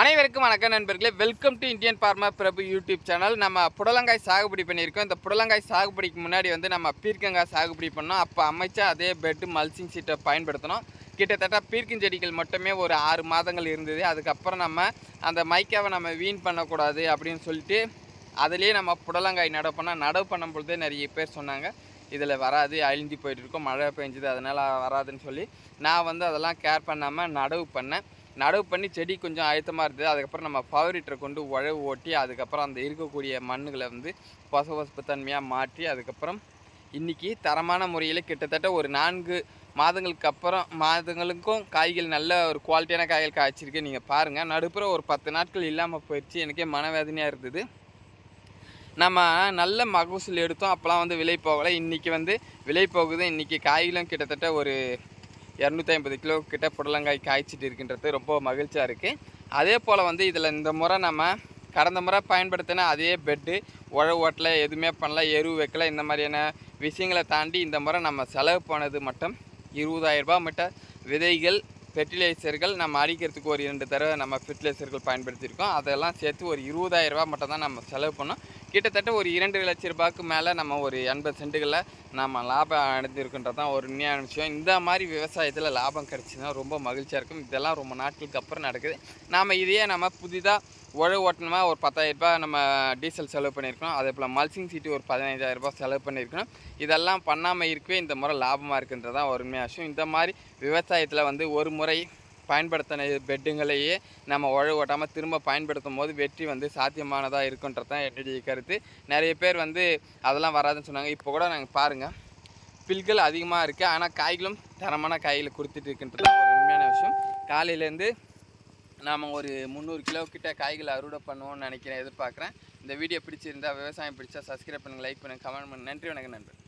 அனைவருக்கும் வணக்கம் நண்பர்களே. Welcome to Indian farmer Prabhu YouTube channel நம்ம புடலங்காய் சாகுபடி பண்ணியிருக்கோம். இந்த புடலங்காய் சாகுபடிக்கு முன்னாடி வந்து நம்ம பீர்க்கங்காய் சாகுபடி பண்ணோம். அப்போ அமைச்சா அதே பெட்டு மல்சிங் சீட்டை பயன்படுத்தினோம் கிட்டத்தட்ட பீர்க்கஞ்செடிகள் மட்டுமே ஒரு ஆறு மாதங்கள் இருந்தது. அதுக்கப்புறம் நம்ம அந்த மைக்காவை நம்ம வீண் பண்ணக்கூடாது அப்படின்னு சொல்லிட்டு அதுலேயே நம்ம புடலங்காய் நடவு பண்ணால் நடவு பண்ணும் பொழுதே நிறைய பேர் சொன்னாங்க. இதில் வராது அழிஞ்சு போயிட்டு இருக்கும். மழை பெஞ்சுது அதனால் வராதுன்னு சொல்லி நான் வந்து அதெல்லாம் கேர் பண்ணாமல் நடவு பண்ணேன். நடவு பண்ணி செடி கொஞ்சம் அழுத்தமாக இருந்தது. அதுக்கப்புறம் நம்ம பவரிட்டரை கொண்டு உழவு ஓட்டி அதுக்கப்புறம் அந்த இருக்கக்கூடிய மண்ணுகளை வந்து பசு பசுப்பு தன்மையாக மாற்றி அதுக்கப்புறம் இன்றைக்கி தரமான முறையில் கிட்டத்தட்ட ஒரு நான்கு மாதங்களுக்கு அப்புறம் மாதங்களுக்கும் காய்கள் நல்ல ஒரு குவாலிட்டியான காய்கள் காய்ச்சிருக்கு. நீங்கள் பாருங்கள் நடுப்புற ஒரு பத்து நாட்கள் இல்லாமல் போயிடுச்சு எனக்கே மனவேதனையாக இருந்தது. நம்ம நல்ல மகசூல் எடுத்தோம். அப்போலாம் வந்து விலை போகலை. இன்றைக்கி வந்து விலை போகுது. இன்றைக்கி காய்களும் கிட்டத்தட்ட ஒரு இரநூத்தி ஐம்பது கிலோ கிட்ட புடலங்காய் காய்ச்சிட்டு இருக்கின்றது ரொம்ப மகிழ்ச்சியாக இருக்குது அதே போல் வந்து இதில் இந்த முறை நம்ம கடந்த முறை பயன்படுத்தின அதே பெட்டு உழவு ஓட்டலை எதுவுமே பண்ணல எரு வைக்கல இந்த மாதிரியான விஷயங்களை தாண்டி இந்த முறை நம்ம செலவு பண்ணது மட்டும் இருபதாயிரம் மட்டும் விதைகள் ஃபெர்டிலைசர்கள் நம்ம அடிக்கிறதுக்கு ஒரு இரண்டு தடவை நம்ம ஃபெர்டிலைசர்கள் பயன்படுத்தியிருக்கோம். அதெல்லாம் சேர்த்து ஒரு இருபதாயிரம் மட்டும் தான் நம்ம செலவு பண்ணோம். கிட்டத்தட்ட ஒரு இரண்டு லட்ச ரூபாய்க்கு மேலே நம்ம ஒரு எண்பது சென்ட்டுகளில் நம்ம லாபம் அடைஞ்சிருக்குன்றது தான் ஒரு உண்மையான விஷயம். இந்த மாதிரி விவசாயத்தில் லாபம் கிடச்சிதுன்னா ரொம்ப மகிழ்ச்சியாக இருக்கும். இதெல்லாம் ரொம்ப நாட்களுக்கு அப்புறம் நடக்குது. நாம் இதையே நம்ம புதிதாக உழவு ஓட்டணுமா? ஒரு பத்தாயிரம் ரூபாய் நம்ம டீசல் செலவு பண்ணியிருக்கோம் அதே போல் மல்சிங் சீட்டு ஒரு பதினைஞ்சாயிரரூபா செலவு பண்ணியிருக்கணும். இதெல்லாம் பண்ணாமல் இருக்கவே இந்த முறை லாபமாக இருக்குன்றது தான் ஒரு உண்மையான விஷயம். இந்த மாதிரி விவசாயத்தில் வந்து ஒரு முறை பயன்படுத்தின பெட்டுங்களையே நம்ம உழவு ஓட்டாமல் திரும்ப பயன்படுத்தும் போது வெற்றி வந்து சாத்தியமானதாக இருக்குன்றது தான் என்னுடைய கருத்து. நிறைய பேர் வந்து அதெல்லாம் வராதுன்னு சொன்னாங்க. இப்போ கூட நாங்கள் பாருங்கள் பில்கள் அதிகமாக இருக்குது ஆனால் காய்களும் தரமான காய்களை கொடுத்துட்டு இருக்கின்றது ஒரு உண்மையான விஷயம். காலையிலேருந்து நாம் ஒரு முந்நூறு கிலோ கிட்ட காய்களை அறுவடை பண்ணுவோம்னு நினைக்கிறேன் எதிர்பார்க்குறேன். இந்த வீடியோ பிடிச்சிருந்தா விவசாயம் பிடிச்சா சப்ஸ்கிரைப் பண்ணுங்கள் லைக் பண்ணுங்கள் கமெண்ட் பண்ணுங்கள் நன்றி வணக்கம் நண்பர்